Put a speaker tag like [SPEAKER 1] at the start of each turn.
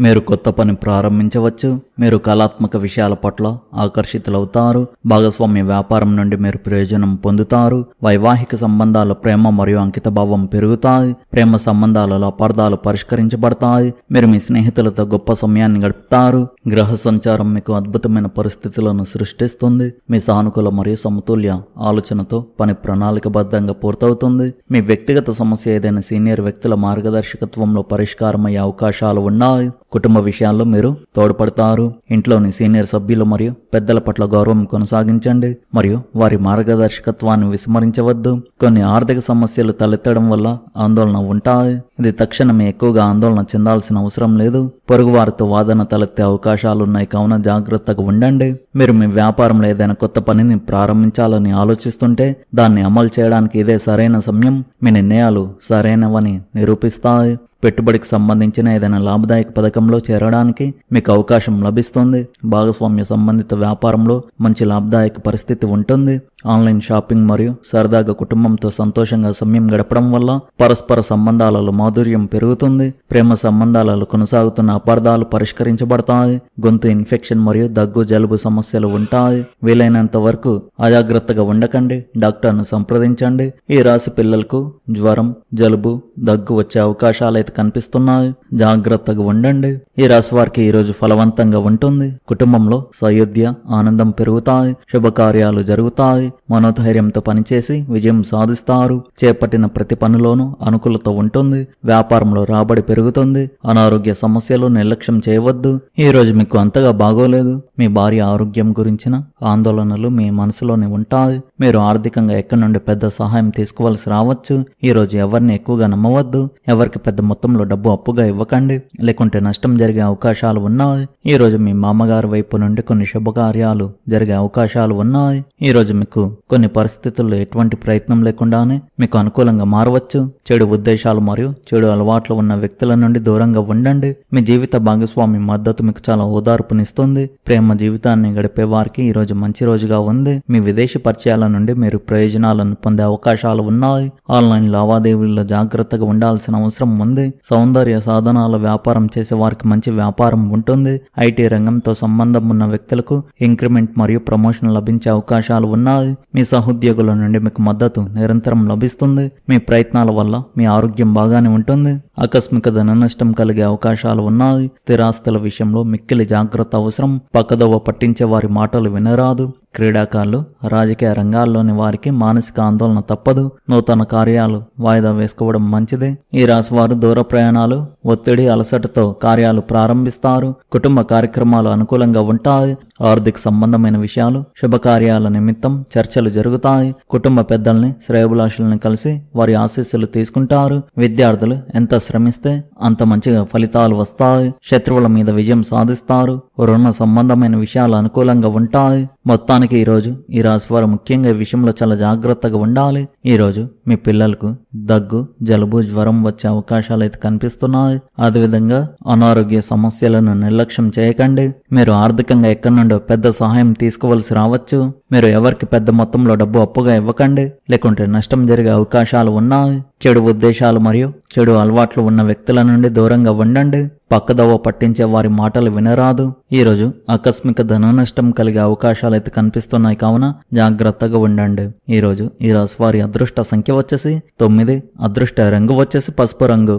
[SPEAKER 1] మీరు కొత్త పని ప్రారంభించవచ్చు. మీరు కళాత్మక విషయాల పట్ల ఆకర్షితులవుతారు. భాగస్వామ్య వ్యాపారం నుండి మీరు ప్రయోజనం పొందుతారు. వైవాహిక సంబంధాల ప్రేమ మరియు అంకితభావం పెరుగుతాయి. ప్రేమ సంబంధాలలో అపార్థాలు పరిష్కరించబడతాయి. మీరు మీ స్నేహితులతో గొప్ప సమయాన్ని గడుపుతారు. గ్రహ సంచారం మీకు అద్భుతమైన పరిస్థితులను సృష్టిస్తుంది. మీ సానుకూల మరియు సమతుల్య ఆలోచనతో పని ప్రణాళికబద్ధంగా పూర్తవుతుంది. మీ వ్యక్తిగత సమస్య ఏదైనా సీనియర్ వ్యక్తుల మార్గదర్శకత్వంలో పరిష్కారమయ్యే అవకాశాలు ఉన్నాయి. కుటుంబ విషయాల్లో మీరు తోడ్పడతారు. ఇంట్లోని సీనియర్ సభ్యులు మరియు పెద్దల పట్ల గౌరవం కొనసాగించండి. మరియు వారి మార్గదర్శకత్వాన్ని విస్మరించవద్దు. కొన్ని ఆర్థిక సమస్యలు తలెత్తడం వల్ల ఆందోళన ఉంటాయి. ఇది తక్షణమే ఎక్కువగా ఆందోళన చెందాల్సిన అవసరం లేదు. పొరుగు వారితో వాదన తలెత్తే అవకాశం అవకాశాలున్నాయి. కావున జాగ్రత్తగా ఉండండి. మీరు మీ వ్యాపారంలో ఏదైనా కొత్త పనిని ప్రారంభించాలని ఆలోచిస్తుంటే దాన్ని అమలు చేయడానికి ఇదే సరైన సమయం. మీ నిర్ణయాలు సరైనవని నిరూపిస్తాయి. పెట్టుబడికి సంబంధించిన ఏదైనా లాభదాయక పథకంలో చేరడానికి మీకు అవకాశం లభిస్తుంది. భాగస్వామ్య సంబంధిత వ్యాపారంలో మంచి లాభదాయక పరిస్థితి ఉంటుంది. ఆన్లైన్ షాపింగ్ మరియు సరదాగా కుటుంబంతో సంతోషంగా సమయం గడపడం వల్ల పరస్పర సంబంధాలలో మాధుర్యం పెరుగుతుంది. ప్రేమ సంబంధాలలో కొనసాగుతున్న అపార్థాలు పరిష్కరించబడతాయి. గొంతు ఇన్ఫెక్షన్ మరియు దగ్గు జలుబు సమస్యలు ఉంటాయి. వీలైనంత వరకు అజాగ్రత్తగా ఉండకండి. డాక్టర్ను సంప్రదించండి. ఈ రాశి పిల్లలకు జ్వరం జలుబు దగ్గు వచ్చే అవకాశాలు అయితే కనిపిస్తున్నాయి జాగ్రత్తగా ఉండండి. ఈ రాశి వారికి ఈ రోజు ఫలవంతంగా ఉంటుంది. కుటుంబంలో సయోధ్య ఆనందం పెరుగుతాయి శుభకార్యాలు జరుగుతాయి మనోధైర్యంతో పనిచేసి విజయం సాధిస్తారు. చేపట్టిన ప్రతి పనిలోనూ అనుకూలత ఉంటుంది. వ్యాపారంలో రాబడి పెరుగుతుంది. అనారోగ్య సమస్యలు నిర్లక్ష్యం చేయవద్దు. ఈ రోజు మీకు అంతగా బాగోలేదు. మీ భార్య ఆరోగ్యం గురించిన ఆందోళనలు మీ మనసులోనే ఉంటాయి. మీరు ఆర్థికంగా ఎక్కడి నుండి పెద్ద సహాయం తీసుకోవాల్సి రావచ్చు. ఈ రోజు ఎవరిని ఎక్కువగా నమ్మవద్దు. ఎవరికి పెద్ద మొత్తంలో డబ్బు అప్పుగా ఇవ్వకండి. లేకుంటే నష్టం జరిగే అవకాశాలు ఉన్నాయి. ఈ రోజు మీ మామగారి వైపు నుండి కొన్ని శుభకార్యాలు జరిగే అవకాశాలు ఉన్నాయి. ఈ రోజు మీకు కొన్ని పరిస్థితుల్లో ఎటువంటి ప్రయత్నం లేకుండానే మీకు అనుకూలంగా మారవచ్చు. చెడు ఉద్దేశాలు మరియు చెడు అలవాట్లు ఉన్న వ్యక్తుల నుండి దూరంగా ఉండండి. మీ జీవిత భాగస్వామి మద్దతు మీకు చాలా ఓదార్పునిస్తుంది. ప్రేమ జీవితాన్ని గడిపే వారికి ఈ రోజు మంచి రోజుగా ఉంది. మీ విదేశీ పరిచయాల నుండి మీరు ప్రయోజనాలను పొందే అవకాశాలు ఉన్నాయి. ఆన్లైన్ లావాదేవీల్లో జాగ్రత్తగా ఉండాల్సిన అవసరం ఉంది. సౌందర్య సాధనాల వ్యాపారం చేసే వారికి మంచి వ్యాపారం ఉంటుంది. ఐటీ రంగంతో సంబంధం ఉన్న వ్యక్తులకు ఇంక్రిమెంట్ మరియు ప్రమోషన్ లభించే అవకాశాలు ఉన్నాయి. మీ సహోద్యోగుల నుండి మీకు మద్దతు నిరంతరం లభిస్తుంది. మీ ప్రయత్నాల వల్ల మీ ఆరోగ్యం బాగానే ఉంటుంది. ఆకస్మిక ధన నష్టం కలిగే అవకాశాలు ఉన్నాయి. స్థిరాస్తుల విషయంలో మిక్కిలి జాగ్రత్త అవసరం. పక్కదోవ పట్టించే వారి మాటలు వినరాదు. క్రీడాకారులు రాజకీయ రంగాల్లోని వారికి మానసిక ఆందోళన తప్పదు. నూతన కార్యాలు వాయిదా వేసుకోవడం మంచిదే. ఈ రాశి వారు దూర ప్రయాణాలు ఒత్తిడి అలసటతో కార్యాలు ప్రారంభిస్తారు. కుటుంబ కార్యక్రమాలు అనుకూలంగా ఉంటాయి. ఆర్థిక సంబంధమైన విషయాలు శుభకార్యాల నిమిత్తం చర్చలు జరుగుతాయి. కుటుంబ పెద్దల్ని శ్రేయభిలాషులను కలిసి వారి ఆశీస్సులు తీసుకుంటారు. విద్యార్థులు ఎంత శ్రమిస్తే అంత మంచిగా ఫలితాలు వస్తాయి. శత్రువుల మీద విజయం సాధిస్తారు. రుణ సంబంధమైన విషయాలు అనుకూలంగా ఉంటాయి. మొత్తానికి ఈరోజు ఈ రాశివారు ముఖ్యంగా ఈ విషయంలో చాలా జాగ్రత్తగా ఉండాలి. ఈరోజు మీ పిల్లలకు దగ్గు జలుబు జ్వరం వచ్చే అవకాశాలు అయితే కనిపిస్తున్నాయి. అదేవిధంగా అనారోగ్య సమస్యలను నిర్లక్ష్యం చేయకండి. మీరు ఆర్థికంగా ఎక్కడి అండ్ పెద్ద సహాయం తీసుకోవలసి రావచ్చు. మీరు ఎవరికి పెద్ద మొత్తంలో డబ్బు అప్పుగా ఇవ్వకండి. లేకుంటే నష్టం జరిగే అవకాశాలు ఉన్నాయి. చెడు ఉద్దేశాలు మరియు చెడు అలవాట్లు ఉన్న వ్యక్తుల నుండి దూరంగా ఉండండి. పక్కదవ పట్టించే వారి మాటలు వినరాదు. ఈరోజు ఆకస్మిక ధన నష్టం కలిగే అవకాశాలు అయితే కనిపిస్తున్నాయి కావున జాగ్రత్తగా ఉండండి. ఈరోజు ఈ రాశి వారి అదృష్ట సంఖ్య వచ్చేసి తొమ్మిది అదృష్ట రంగు వచ్చేసి పసుపు రంగు.